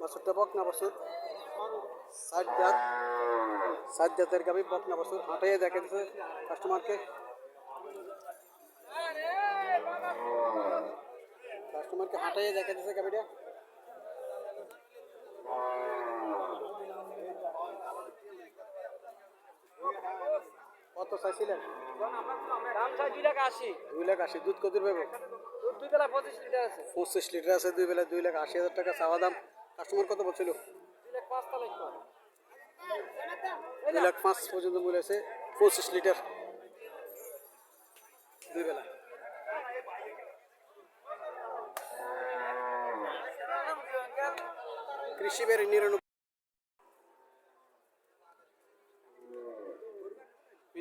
বাছুরটা বকনা বছর। সাত জাত। সাত জাতের গাবি বকনা বছর। হাঁটাইয়ে দেখে দিছে কাস্টমারকে কাস্টমারকে হাঁটাইয়ে দেখে দিছে গাবিটা কত চাইছিলেন? দাম চাই দুই লাখ আশি। দুই লাখ আশি দুধ কত পাবো? দুই বেলা পঁচিশ লিটার আছে। পঁচিশ লিটার আছে দুই বেলা দুই লাখ আশি হাজার টাকা চাওয়া দাম। কাস্টমার কত বলছিল? দুই লাখ পাঁচ পর্যন্ত মূল্য আছে পঁচিশ লিটার। দুই বেলা। কৃষি বের নিরানব্বই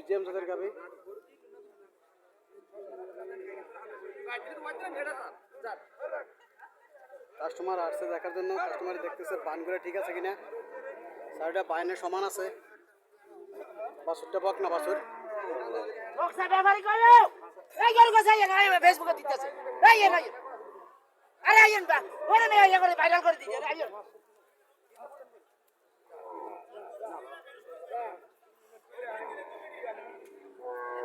విజయం సార్ కవి কাস্টমার আসছে দেখার জন্য। কাস্টমার দেখতেছে করে ঠিক আছে কিনা। সাইডটা বাইনে সমান আছে। বাসুরটা বক না, বাসুর। আয় ফেসবুকে দিতেছে আরে আইন বা, ওরে মেয়ে করে ভাইরাল করে দিচ্ছে আইন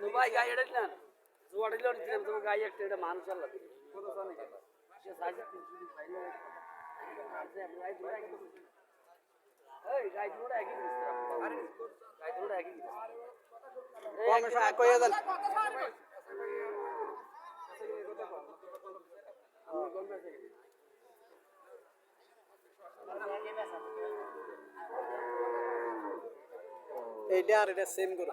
ದುಬಾಯ್ ಗಾಯ ಹಿಡಿದ್ ನಾನು ಜೋಡಿಲ್ಲ ಹೊಡಿತೀನಿ ತುಂಬ ಗಾಯ ಆಗ್ತಿದೆ ಮಾನಸಲ್ಲ এইটা আর এটা সেম করো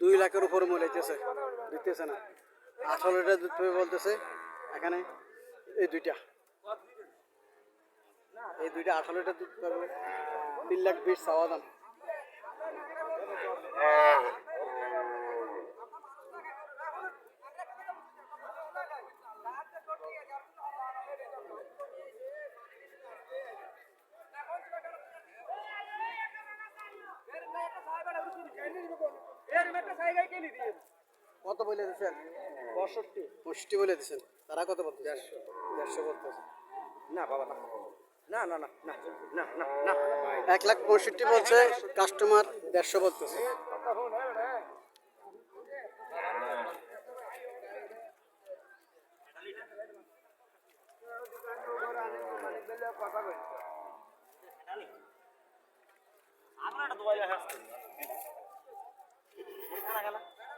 দুই লাখের উপর মূল্য হইতেছে দিতেছে না। আঠারো লিটার দুধ পাবে বলতেছে, এখানে এই দুইটা। এই দুইটা আঠারো লিটার দুধ পাবে। তিন লাখ বিশ চাওয়া দাম। কত বলে দিচ্ছেন পঁয়ষট্টি। পঁয়ষট্টি বলে দিচ্ছেন তারা কত বলতে দেড়শো। দেড়শো বলতেছে। না বাবা না। না না না না না না না। এক লাখ পঁয়ষট্টি বলছে কাস্টমার দেড়শো বলতেছে।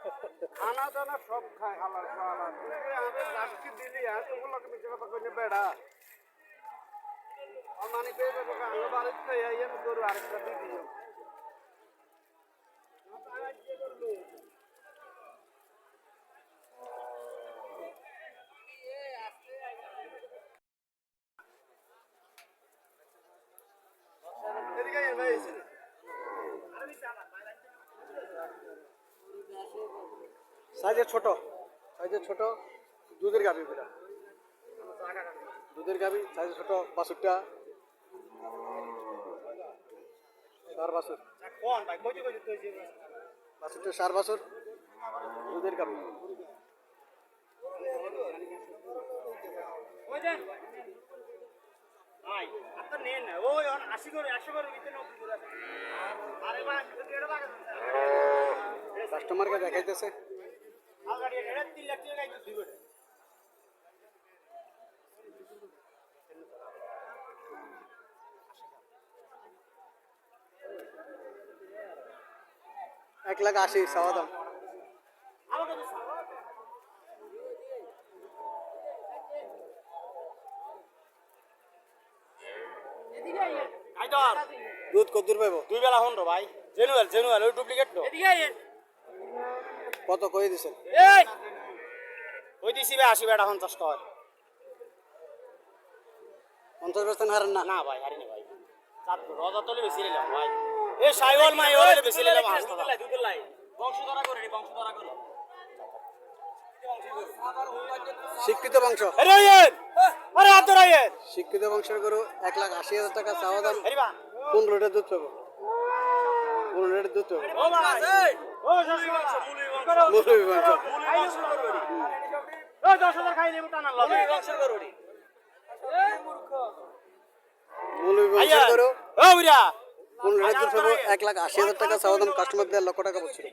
খানা টানা সব খায়, হালাল খাওয়ালা আজকে দিলি এতগুলোকে মিশে কথা কইলে বেড়া। আমার বাড়িতে আরেকটা দিদি সাইজে ছোট সাইজে ছোট দুধের গাভি গুলা দুধের গাভি সাইজ ছোট বাছুরটা সার বাছুর। বাছুরটা সার বাছুর, দুধের গাভি। কাস্টমারকে দেখাইতেছে। এক লাখ আশি চাওয়া দাম দুধ কত দূর পাইব? দুই বেলা হন ভাই। জেনুয়াল জেনুয়াল ওই ডুপ্লিকেট নো কত কয়ে দিছেন? এই! ওই দিছি ভাই আশি বেটা পঞ্চাশ টাকা পঞ্চাশ পার্সেন্ট হারেন না? না ভাই হারিনি ভাই। রজা তলে বেশি নিলাম ভাই। এই সাইওয়াল মাই ওরে বেশি বংশধরা করে রে বংশধরা করে শিক্ষিত বংশ আরে হাত শিক্ষিত বংশের গরু এক লাখ আশি হাজার টাকা চাওয়া দাম। আরে বা পনেরো লিটার দুধ পাবো। পনেরো লিটার দুধ পাবো। ও ভাই ও শাশুড়ি বংশ মুরব্বী বংশ ও দশ হাজার খাই নেব টানার লাগে। বংশের করুড়ি মুরব্বী বংশের গরু। ও বুড়া লিটার দুধ পাবো এক লাখ আশি হাজার টাকা চাওয়া দাম কাস্টমার দেড় লক্ষ টাকা বলছিল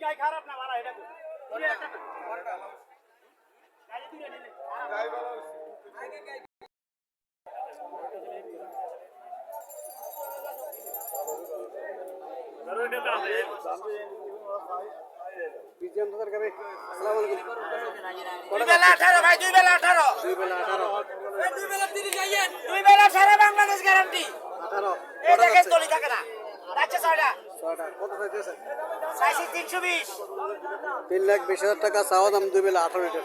দুই বেলা আঠারো ভাই দুই বেলা আঠারো দুই বেলা আঠারো দুই বেলা সারা বাংলাদেশ গ্যারান্টি আঠারো এই কটা দেখেন যাচ্ছে? তলি থাকে না যাচ্ছে ছয়টা ছয়টা কত তিন লাখ বিশ হাজার টাকা চাওয়া দাম দুই বেলা আঠারো লিটার।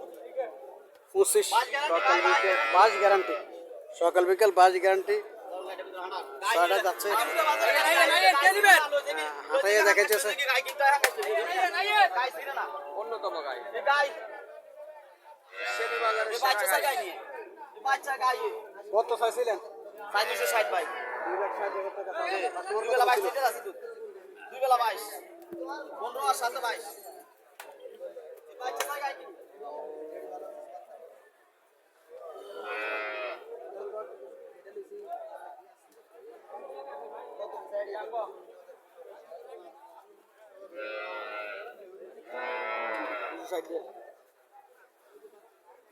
পঁচিশ। সকাল বিকেল বাস গ্যারান্টি সকাল বিকেল বাস গ্যারান্টি ছয়টা যাচ্ছে হাতাইয়া দেখাইতেছে অন্যতম গাই কত চাইছিলেন? ষাট ভাই। দুই লাখ ষাট হাজার টাকা চাইছিলেন। কাস্টমার দুই কত বেলা বাইশ আছে দুধ। দুই বেলা বাইশ। পনেরো আর সাথে বাইশ।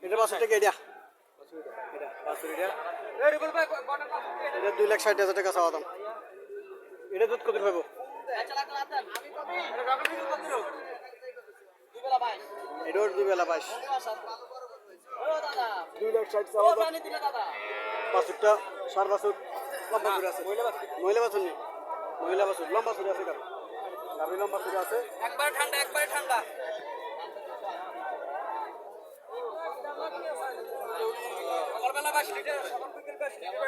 এটা বাসুর থেকে এটা। এটা দুই লাখ ষাট হাজার টাকা চাওয়া দাম। এটা দুধ কত পাবো এটাও দুই। বেলা বাইশ। দুই লাখ ষাট চাওয়া দাম। বাসুরটা সার বাসুর লম্বা করে আছে। মহিলা বাসুর নেই। মহিলা বাসুর লম্বা সুরে আছে গাড়ি লম্বা সুরে আছে। একবার ঠান্ডা একবার ঠান্ডা। সকালবেলা বাইশ লিটার সকাল বিকেল বাইশ লিটার